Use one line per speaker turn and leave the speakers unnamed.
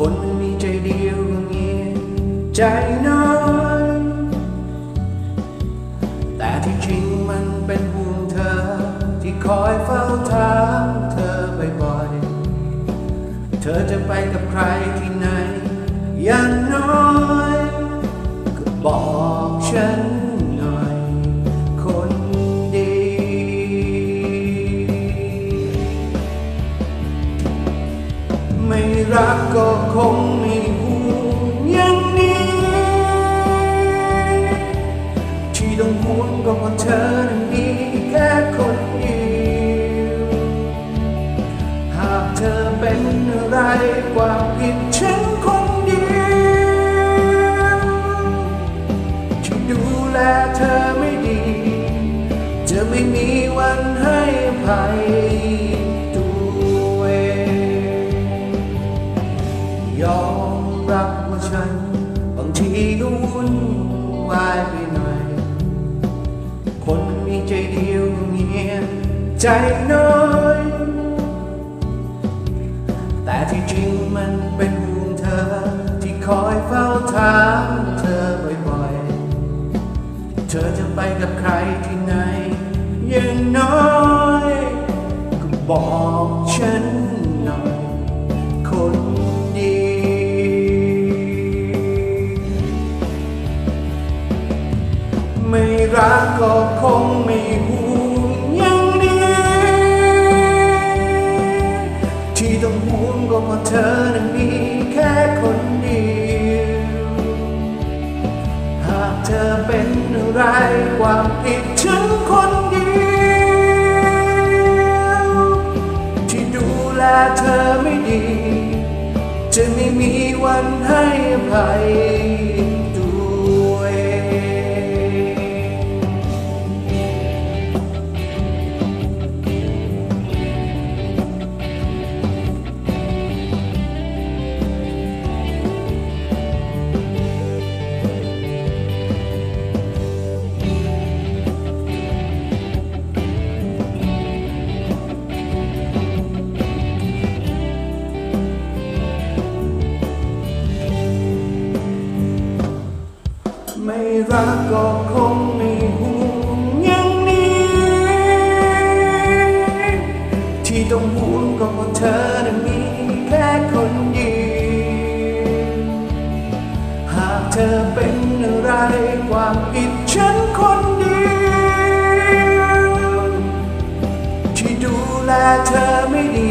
คนมีใจเดียวเงนี้ใจน้อยแต่ที่จริงมันเป็นห่วงเธอ ที่คอยเฝ้าถามเธอบ่อยๆเธอจะไปกับใครที่ไหนอย่างน้อย ก็บอกฉัน รักก็คงไม่ห่วงอย่างนี้ ที่ต้องห่วงก็เพราะเธอนั้นมีแค่คนเดียวหากเธอเป็นอะไรความผิดฉันคนเดียวที่ดูแลเธอไม่ดี จะไม่มีวันให้อภัย ใจน้อย แต่ที่จริงมันเป็นห่วงเธอ ที่คอยเฝ้าถามเธอบ่อยๆ เธอจะไปกับใครที่ไหนอย่างน้อยก็บอกฉันหน่อย คนดี ไม่รักก็คงไม่ ต้องห่วงก็เพราะเธอนั้นมีแค่คนเดียวหากเธอเป็นอะไรความผิดฉันคนเดียวที่ดูแลเธอไม่ดี จะไม่มีวันให้อภัย ไม่รักก็คงไม่ห่วงอย่างนี้ ที่ต้องห่วงก็เพราะเธอนั้นมีแค่คนเดียวหากเธอเป็นอะไรความผิดฉันคนเดียวที่ดูแลเธอไม่ดี